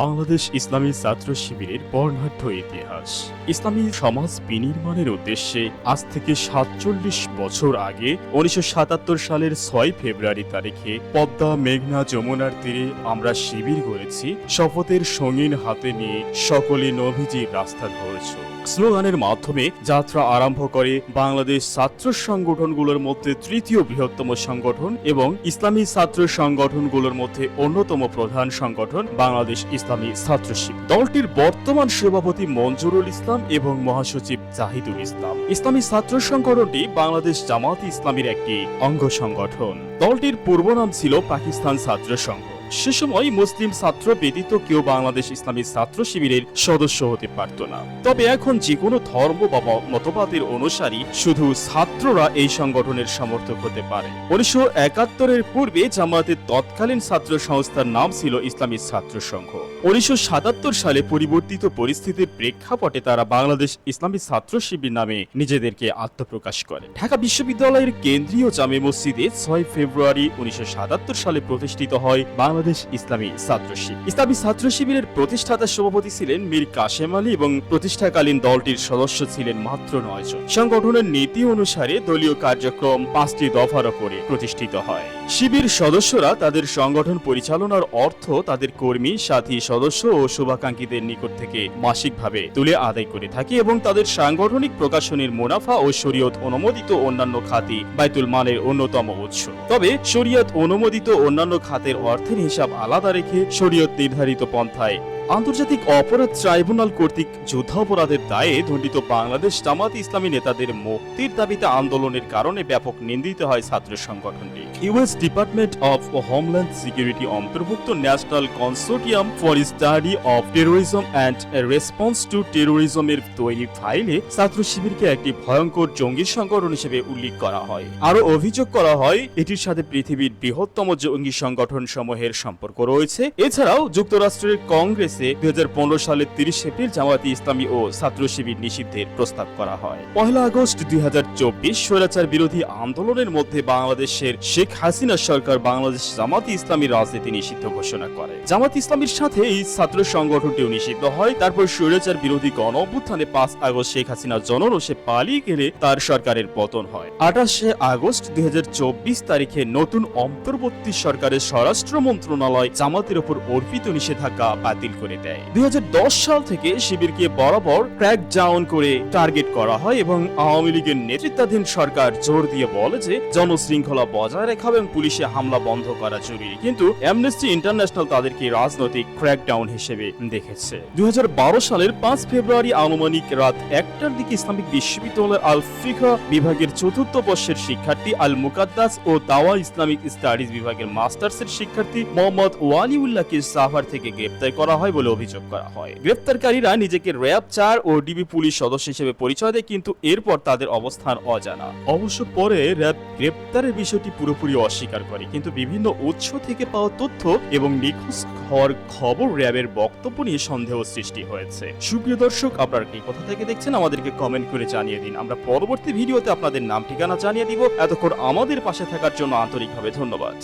বাংলাদেশ ইসলামী ছাত্র শিবিরের বর্ণাঢ্য ইতিহাস। ইসলামী সমাজ বিনির্মাণের উদ্দেশ্যে আজ থেকে সাতচল্লিশ বছর আগে উনিশশো সাতাত্তর সালের ছয় ফেব্রুয়ারি তারিখে পদ্মা, মেঘনা যমুনার তীরে আমরা শিবির গড়েছি, শপথের সঙ্গীন হাতে নিয়ে সকলে নভিজির রাস্তা ধরেছ। স্লোগানের মাধ্যমে যাত্রা আরম্ভ করে বাংলাদেশ ছাত্র সংগঠনগুলোর মধ্যে তৃতীয় বৃহত্তম সংগঠন এবং ইসলামী ছাত্র সংগঠনগুলোর মধ্যে অন্যতম প্রধান সংগঠন বাংলাদেশ ইসলামী ছাত্র শিবির। দলটির বর্তমান সভাপতি মঞ্জুরুল ইসলাম এবং মহাসচিব জাহিদুল ইসলাম। ইসলামী ছাত্র সংগঠনটি বাংলাদেশ জামাত ইসলামীর একটি অঙ্গ সংগঠন। দলটির পূর্ব নাম ছিল পাকিস্তান ছাত্র সংঘ। সে সময় মুসলিম ছাত্র ব্যতীত কেউ বাংলাদেশ ইসলামী ছাত্র শিবিরের সদস্য হতে পারত না। তবে এখন যে কোনো ধর্ম বা মতবাদের অনুসারী শুধু ছাত্ররা এই সংগঠনের সমর্থক হতে পারে। উনিশশো একাত্তরের পূর্বে জামায়াতের তৎকালীন ছাত্র সংস্থার নাম ছিল ইসলামী ছাত্র সংঘ। উনিশশো সাতাত্তর সালে পরিবর্তিত পরিস্থিতির প্রেক্ষাপটে তারা বাংলাদেশ ইসলামী ছাত্র শিবির নামে নিজেদেরকে আত্মপ্রকাশ করে ঢাকা বিশ্ববিদ্যালয়ের কেন্দ্রীয় জামে মসজিদে ছয় ফেব্রুয়ারি উনিশশো সাতাত্তর সালে প্রতিষ্ঠিত হয় বাংলাদেশ ইসলামী ছাত্র শিবির। ইসলামী ছাত্র শিবিরের প্রতিষ্ঠাতা সভাপতি ছিলেন মীর কাশেম আলী এবং প্রতিষ্ঠাকালীন দলটির সদস্য ছিলেন মাত্র নয় জন। সংগঠনের নীতি অনুসারে দলীয় কার্যক্রম পাঁচটি দফার ওপরে প্রতিষ্ঠিত হয়। শিবির সদস্যরা তাদের সংগঠন পরিচালনার অর্থ তাদের কর্মী, সাথী সদস্য ও শুভাকাঙ্ক্ষীদের নিকট থেকে মাসিকভাবে তুলে আদায় করে থাকি এবং তাদের সাংগঠনিক প্রকাশনের মুনাফা ও শরীয়ত অনুমোদিত অন্যান্য খাতি বাইতুল মালের অন্যতম উৎস। তবে শরীয়ত অনুমোদিত অন্যান্য খাতের অর্থের হিসাব আলাদা রেখে শরীয়ত নির্ধারিত পন্থায় আন্তর্জাতিক অপরাধ ট্রাইব্যুনাল কর্তৃক যুদ্ধাপরাধের দায়ে দণ্ডিত বাংলাদেশ জামাত ইসলামী নেতাদের মুক্তির দাবিতে আন্দোলনের কারণে ব্যাপক নিন্দিত হয় ছাত্র সংগঠনটি। US department of homeland security অন্তর্ভুক্ত national consortium for study of terrorism and response to টেরোরিজমের তৈরি ফাইলে ছাত্র শিবিরকে একটি ভয়ঙ্কর জঙ্গি সংগঠন হিসেবে উল্লেখ করা হয়। আরও অভিযোগ করা হয়, এটির সাথে পৃথিবীর বৃহত্তম জঙ্গি সংগঠন সমূহের সম্পর্ক রয়েছে। এছাড়াও যুক্তরাষ্ট্রের কংগ্রেসে দুই সালের তিরিশ এপ্রিল জামায়াতে ইসলামী ও ছাত্র শিবির নিষিদ্ধের প্রস্তাব করা হয়। পহেলা আগস্ট দুই হাজার চব্বিশ স্বৈরাচার বিরোধী আন্দোলনের মধ্যে বাংলাদেশের শেখ হাসিনা সরকার বাংলাদেশ জামাতে ইসলামী রাজনীতি নিষিদ্ধ ঘোষণা করে। জামাত ইসলামীর সাথে এই ছাত্র সংগঠনটিও নিষিদ্ধ হয়। তারপর স্বৈরাচার বিরোধী গণ অভ্যুত্থানে পাঁচ আগস্ট শেখ হাসিনা জনরোষে পালিয়ে গেলে তার সরকারের পতন হয়। আঠাশে আগস্ট দুই হাজার চব্বিশ তারিখে নতুন অন্তর্বর্তী সরকারের স্বরাষ্ট্র মন্ত্রণালয় জামাতের উপর অর্পিত নিষেধাজ্ঞা বাতিল করে দেয়। দু হাজার দশ সাল থেকে শিবিরকে বরাবর ক্র্যাক ডাউন করে টার্গেট করা হয় এবং আওয়ামী লীগের নেতৃত্বাধীন সরকার জোর দিয়ে বলে যে, জনশৃঙ্খলা বজায় রাখা এবং পুলিশে হামলা বন্ধ করা জরুরি। কিন্তু অ্যামনেস্টি ইন্টারন্যাশনাল তাদেরকে রাজনৈতিক ক্র্যাকডাউন হিসেবে দেখেছে। দুই সালের পাঁচ ফেব্রুয়ারি আনুমানিক রাত একটার দিকে ইসলামিক বিশ্ববিদ্যালয়ের আল ফিকা বিভাগের চতুর্থ বর্ষের শিক্ষার্থী আল মুকাদ্দাস ও দাওয়া ইসলামিক স্টাডিজ বিভাগের মাস্টার্সের শিক্ষার্থী মোহাম্মদ ওয়ালিউল্লাহকে সাভার থেকে গ্রেপ্তার করা হয় বলে অভিযোগ করা হয়। গ্রেপ্তারকারীরা নিজেকে র্যাব চার ও ডিবি পুলিশ সদস্য হিসেবে পরিচয় দেয়, কিন্তু এরপর তাদের অবস্থান অজানা। অবশ্য পরে র্যাব গ্রেপ্তারের বিষয়টি পুরোপুরি অস্বীকার করে, কিন্তু বিভিন্ন উৎস থেকে পাওয়া তথ্য এবং নিখোঁজ হওয়ার খবর র্যাবের বক্তব্য নিয়ে সন্দেহ সৃষ্টি হয়েছে। সুপ্রিয় দর্শক, আপনারা কি কোথা থেকে দেখছেন আমাদেরকে কমেন্ট করে জানিয়ে দিন। আমরা পরবর্তী ভিডিওতে আপনাদের নাম, ঠিকানা জানিয়ে দিব। এতক্ষণ আমাদের পাশে থাকার জন্য আন্তরিকভাবে ধন্যবাদ।